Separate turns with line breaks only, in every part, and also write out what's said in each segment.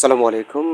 সালামু আলাইকুম,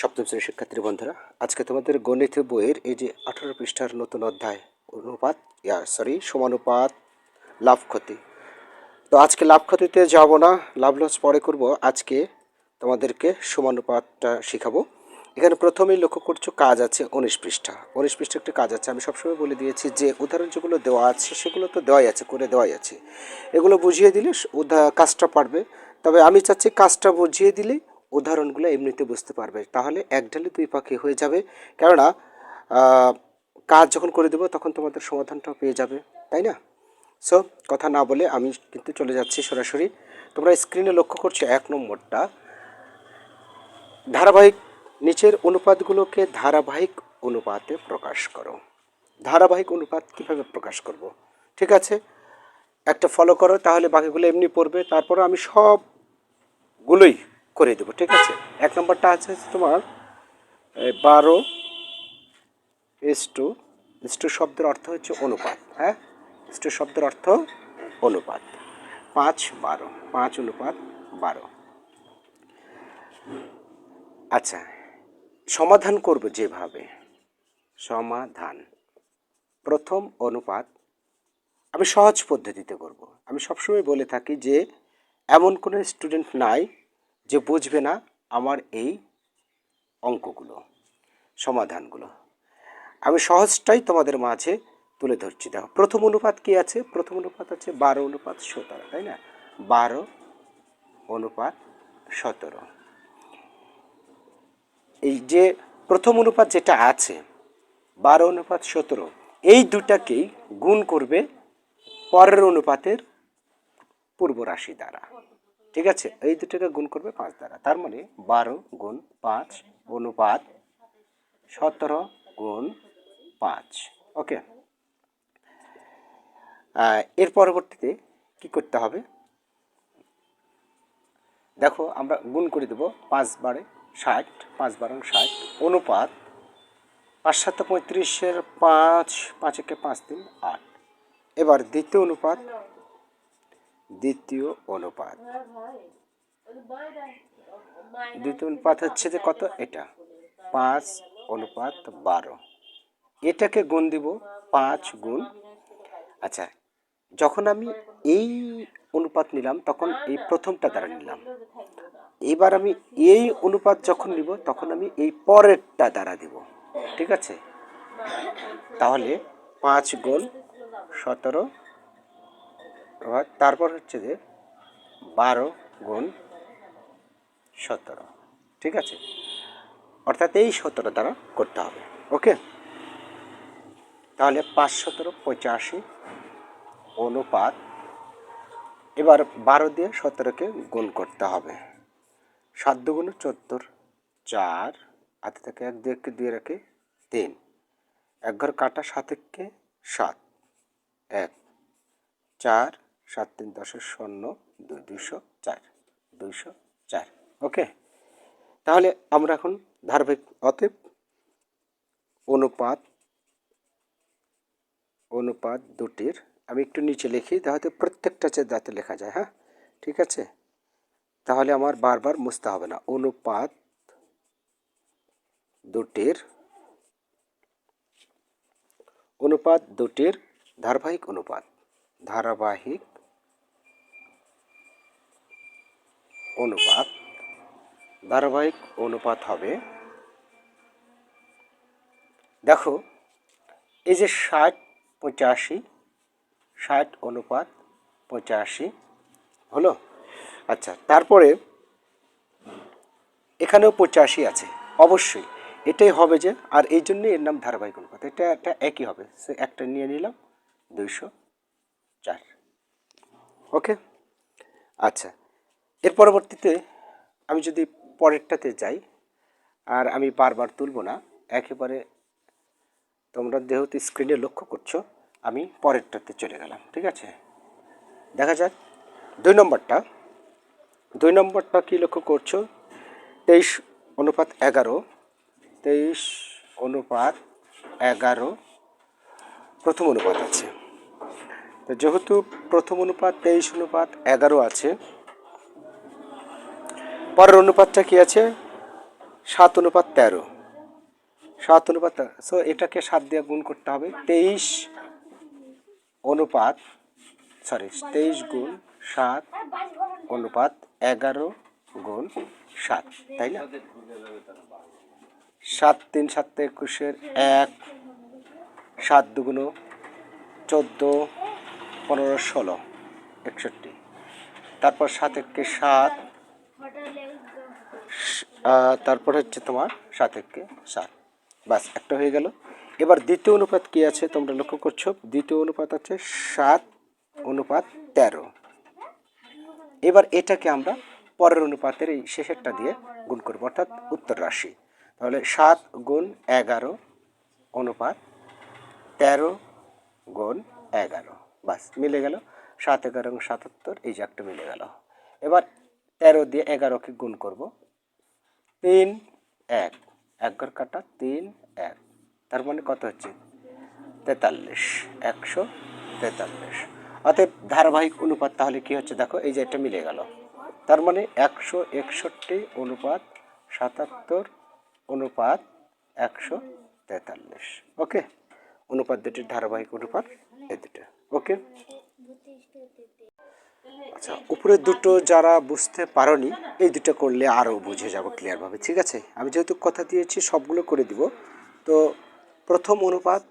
সপ্তম শ্রেণির শিক্ষার্থী বন্ধুরা। আজকে তোমাদের গণিত বইয়ের এই যে আঠারো পৃষ্ঠার নতুন অধ্যায়, অনুপাত, ইয়া সরি সমানুপাত, লাভ ক্ষতি। তো আজকে লাভ ক্ষতিতে যাব না, লাভ লস পরে করব। আজকে তোমাদেরকে সমানুপাতটা শেখাবো। এখানে প্রথমেই লক্ষ্য করছ কাজ আছে উনিশ পৃষ্ঠা। উনিশ পৃষ্ঠা একটা কাজ আছে, আমি সবসময় বলে দিয়েছি, যে উদাহরণ যেগুলো দেওয়া আছে, সেগুলো তো দেওয়াই আছে, করে দেওয়াই আছে। এগুলো বুঝিয়ে দিলে কাজটা পারবে। তবে আমি চাচ্ছি কাজটা বুঝিয়ে দিলে উদাহরণগুলো এমনিতে বুঝতে পারবে। তাহলে এক ঢালে দুই পাখি হয়ে যাবে। কেননা কাজ যখন করে দেবো তখন তোমাদের সমাধানটাও পেয়ে যাবে, তাই না? সো কথা না বলে আমি কিন্তু চলে যাচ্ছি সরাসরি। তোমরা স্ক্রিনে লক্ষ্য করছ এক নম্বরটা। ধারাবাহিক নিচের অনুপাতগুলোকে ধারাবাহিক অনুপাতে প্রকাশ করো। ধারাবাহিক অনুপাত কীভাবে প্রকাশ করব? ঠিক আছে? একটা ফলো করো, তাহলে বাকিগুলো এমনি পড়বে। তারপর আমি সবগুলোই করে দেবো, ঠিক আছে? এক নম্বরটা আছে তোমার বারো এস টু এস টু শব্দের অর্থ হচ্ছে অনুপাত হ্যাঁ? এস টু শব্দের অর্থ অনুপাত। পাঁচ বারো, পাঁচ অনুপাত বারো। আচ্ছা সমাধান করব যেভাবে। সমাধান। প্রথম অনুপাত আমি সহজ পদ্ধতিতে করব। আমি সবসময় বলে থাকি যে, এমন কোনো স্টুডেন্ট নাই যে বুঝবে না আমার এই অঙ্কগুলো, সমাধানগুলো। আমি সহজটাই তোমাদের মাঝে তুলে ধরছি। দেখো, প্রথম অনুপাত কি আছে? প্রথম অনুপাত আছে বারো অনুপাত সতেরো, তাই না? বারো অনুপাত সতেরো। এই যে প্রথম অনুপাত যেটা আছে, বারো অনুপাত সতেরো, এই দুটাকেই গুণ করবে পরের অনুপাতের পূর্ব রাশি দ্বারা। ঠিক আছে? এই দুটোকে গুণ করবে পাঁচ দ্বারা। তার মানে বারো গুণ পাঁচ অনুপাত সতেরো গুণ পাঁচ। ওকে? এর পরবর্তীতে কি করতে হবে? দেখো, আমরা গুণ করে দেবো পাঁচ বারে ষাট, পাঁচ বারং ষাট অনুপাত পাঁচ সাত পঁয়ত্রিশের পাঁচ পাঁচ একে পাঁচ তিন আট। এবার দ্বিতীয় অনুপাত দ্বিতীয় অনুপাত। দ্বিতীয় অনুপাত হচ্ছে যে কত? এটা। পাঁচ অনুপাত বারো। এটাকে গুণ দিব পাঁচ গুণ। আচ্ছা যখন আমি এই অনুপাত নিলাম, তখন এই প্রথমটা দ্বারা নিলাম। এবার আমি এই অনুপাত যখন নিব, তখন আমি এই পরেরটা দ্বারা দিব। ঠিক আছে? তাহলে পাঁচ গুণ সতেরো এবার তারপর হচ্ছে যে বারো গুণ সতেরো। ঠিক আছে? অর্থাৎ এই সতেরো দ্বারা করতে হবে। ওকে? তাহলে পাঁচ সতেরো, পঁচাশি অনুপাত, এবার বারো দিয়ে সতেরোকে গুণ করতে হবে। সাত দুগুণ চোদ্দোর চার, হাতে থেকে এক দুই একে দুই রেখে তিন। এক ঘর কাটা সাত একে সাত। এক। চার সাত তিন দশের শূন্য দুই দুইশো চার। দুইশো চার। ওকে। তাহলে আমরা এখন ধারাবাহিক অতএব অনুপাত অনুপাত দুটির আমি একটু নিচে লিখি তাহলে প্রত্যেকটা যাতে লেখা যায় হ্যাঁ? ঠিক আছে? তাহলে আমার বারবার মুছতে হবে না। অনুপাত দুটির অনুপাত দুটির ধারাবাহিক অনুপাত। ধারাবাহিক অনুপাত, ধারাবাহিক অনুপাত হবে। দেখো, এই যে ষাট পঁচাশি, ষাট অনুপাত পঁচাশি, হলো? আচ্ছা তারপরে এখানেও পঁচাশি আছে, অবশ্যই। এটাই হবে যে, আর এই জন্য এর নাম ধারাবাহিক অনুপাত। এটা একটা একই হবে, সে একটা নিয়ে নিলাম, দুইশো চার। ওকে? আচ্ছা এর পরবর্তীতে আমি যদি পরেরটাতে যাই, আর আমি বারবার তুলবো না, একেবারে তোমরা যেহেতু স্ক্রিনে লক্ষ্য করছ, আমি পরেরটাতে চলে গেলাম, ঠিক আছে? দেখা যাক। দুই নম্বরটা। দুই নম্বরটা কি লক্ষ্য করছ? তেইশ অনুপাত এগারো। তেইশ অনুপাত এগারো। প্রথম অনুপাত আছে। তো যেহেতু প্রথম অনুপাত, তেইশ অনুপাত এগারো আছে পরের অনুপাতটা কি আছে? সাত অনুপাত তেরো। সাত অনুপাত সো এটাকে সাত দিয়ে গুণ করতে হবে। তেইশ অনুপাত সরি তেইশ গুণ সাত অনুপাত এগারো গুণ সাত, তাই না? সাত তিন সাত একুশের এক, সাত দুগুণ চোদ্দ, পনেরো, ষোলো, একষট্টি। তারপর সাত একে সাত তারপর হচ্ছে তোমার সাত একে সাত। বাস একটা হয়ে গেল। এবার দ্বিতীয় অনুপাত কি আছে তোমরা লক্ষ্য করছ? দ্বিতীয় অনুপাত আছে সাত অনুপাত তেরো। এবার এটাকে আমরা পরের অনুপাতের এই শেষেরটা দিয়ে গুণ করব, অর্থাৎ উত্তর রাশি। তাহলে সাত গুণ এগারো অনুপাত তেরো গুণ এগারো। বাস মিলে গেল সাত এগারো সাতাত্তর, এই যে একটা মিলে গেল। এবার তেরো দিয়ে এগারোকে গুণ করব তিন, এক। এক ঘর কাটা, তিন, এক। তার মানে কত হচ্ছে? তেতাল্লিশ। একশো তেতাল্লিশ। অতএব ধারাবাহিক অনুপাত তাহলে কি হচ্ছে? দেখো, এই যে এটা মিলে গেল। তার মানে একশো একষট্টি অনুপাত সাতাত্তর অনুপাত একশো তেতাল্লিশ। ওকে? অনুপাত দুটির ধারাবাহিক অনুপাত এই দুটো। ওকে? আচ্ছা উপরে দুটো যারা বুঝতে পারোনি, এই দুটো করলে আরও বুঝে যাব ক্লিয়ারভাবে ঠিক আছে? আমি যেহেতু কথা দিয়েছি, সবগুলো করে দিব। তো প্রথম অনুপাত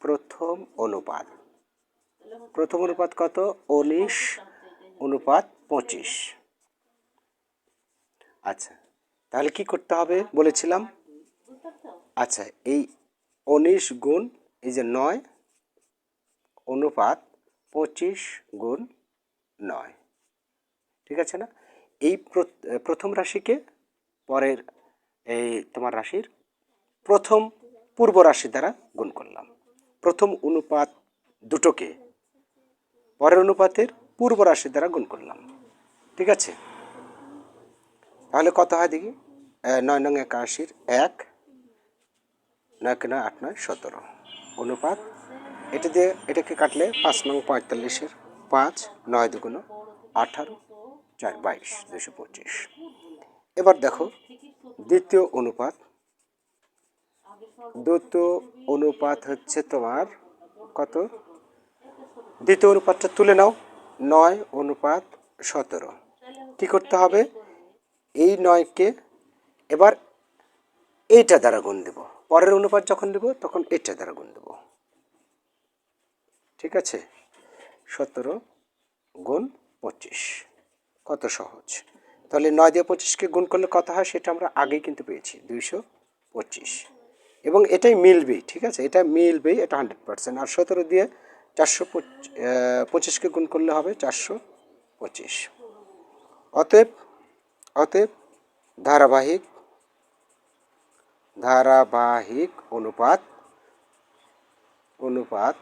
প্রথম অনুপাত। প্রথম অনুপাত কত? উনিশ অনুপাত পঁচিশ। আচ্ছা তাহলে কি করতে হবে বলেছিলাম? আচ্ছা এই উনিশ গুণ, এই যে নয়, অনুপাত পঁচিশ গুণ নয়। ঠিক আছে না? এই প্রথম রাশিকে পরের এই তোমার রাশির প্রথম পূর্ব রাশি দ্বারা গুণ করলাম। প্রথম অনুপাত দুটোকে পরের অনুপাতের পূর্ব রাশি দ্বারা গুণ করলাম। ঠিক আছে? তাহলে কত হয় দেখি? নয় নং একাশির এক, নয় নয় আট নয় সতেরো। অনুপাত, এটা দিয়ে এটাকে কাটলে পাঁচ নং পঁয়তাল্লিশের পাঁচ, নয় দুগুণ আঠারো, চার বাইশ দুশো পঁচিশ। এবার দেখো, দ্বিতীয় অনুপাত। দ্বিতীয় অনুপাত হচ্ছে তোমার কত? দ্বিতীয় অনুপাতটা তুলে নাও, নয় অনুপাত সতেরো। কী করতে হবে? এই নয়কে এবার এইটা দ্বারা গুণ দেব। পরের অনুপাত যখন দেব, তখন এটা দ্বারা গুণ দেব। ঠিক আছে? সতেরো গুণ পঁচিশ। কত সহজ? তাহলে নয় দিয়ে পঁচিশকে গুণ করলে কত হয়? সেটা আমরা আগেই কিন্তু পেয়েছি, দুইশো পঁচিশ। এবং এটাই মিলবেই ঠিক আছে? এটা মিলবেই এটা হান্ড্রেড পার্সেন্ট। আর সতেরো দিয়ে চারশো পঁচিশকে গুণ করলে হবে চারশো পঁচিশ। অতএব অতএব ধারাবাহিক ধারাবাহিক অনুপাত অনুপাত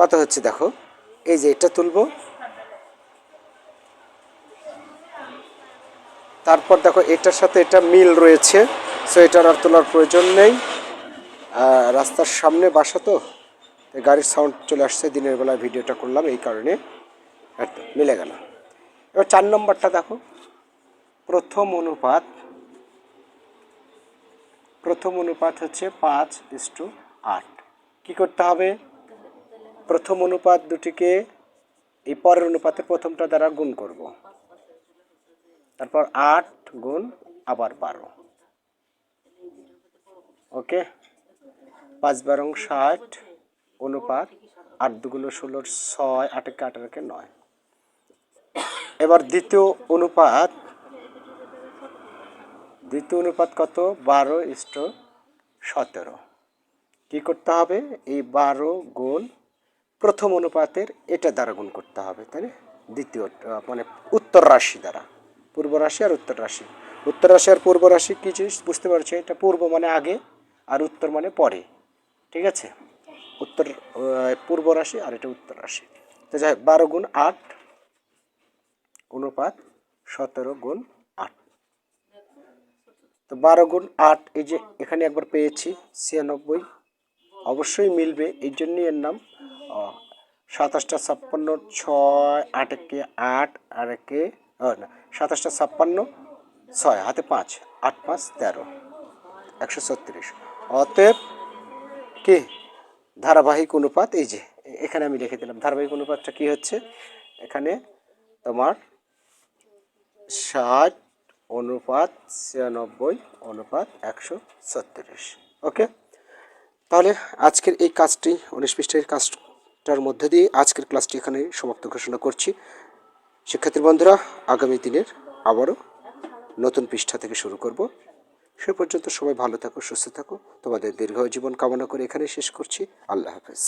কত হচ্ছে, দেখো। এই যে এটা তুলবো। তারপর দেখো, এটার সাথে এটা মিল রয়েছে সো এটার আর তোলার প্রয়োজন নেই। রাস্তার সামনে বাসা তো গাড়ির সাউন্ড চলে আসছে, দিনের বেলা ভিডিওটা করলাম, এই কারণে মিলে গেল। এবার চার নম্বরটা দেখো। প্রথম অনুপাত প্রথম অনুপাত হচ্ছে পাঁচ ইস্টু আট। কী করতে হবে? প্রথম অনুপাত দুটিকে এই পরের অনুপাতের প্রথমটা দ্বারা গুণ করব। তারপর আট গুণ আবার বারো। ওকে? পাঁচ বারং ষাট অনুপাত আট দুগুণ ষোলোর ছয়, আটেকে আঠারোকে নয়। এবার দ্বিতীয় অনুপাত দ্বিতীয় অনুপাত কত? বারো ইষ্ট সতেরো। কী করতে হবে? এই বারো গুণ প্রথম অনুপাতের এটা দ্বারা গুণ করতে হবে, তাই না? দ্বিতীয় মানে উত্তর রাশি দ্বারা। পূর্ব রাশি আর উত্তর রাশি। উত্তর রাশি আর পূর্ব রাশি কী জিনিস? বুঝতে পারছ? এটা পূর্ব মানে আগে আর উত্তর মানে পরে। ঠিক আছে? উত্তর পূর্ব রাশি আর এটা উত্তর রাশি। তো যাই বারো গুণ আট অনুপাত সতেরো গুণ আট। তো বারো গুণ আট, এই যে এখানে একবার পেয়েছি ছিয়ানব্বই। অবশ্যই মিলবে, এই জন্যই এর নাম সাতাশটা ছাপ্পান্ন, ছয়, আট একে আট, আর একে না, সাতাশটা ছাপ্পান্ন, ছয়, হাতে পাঁচ, আট, পাঁচ, তেরো, একশো ছত্রিশ। অতএব কি? ধারাবাহিক অনুপাত, এই যে, এখানে আমি লিখে দিলাম। ধারাবাহিক অনুপাতটা কি হচ্ছে? এখানে তোমার ষাট অনুপাত ছিয়ানব্বই অনুপাত একশো ছত্রিশ। ওকে? তাহলে আজকের এই কাজটি, উনিশ পৃষ্ঠের কাজটার মধ্যে দিয়ে আজকের ক্লাসটি এখানে সমাপ্ত ঘোষণা করছি। শিক্ষার্থী বন্ধুরা, আগামী দিনের আবারও নতুন পৃষ্ঠা থেকে শুরু করব। সে পর্যন্ত সবাই ভালো থাকো, সুস্থ থাকো। তোমাদের দীর্ঘ জীবন কামনা করে এখানে শেষ করছি। আল্লাহ হাফেজ।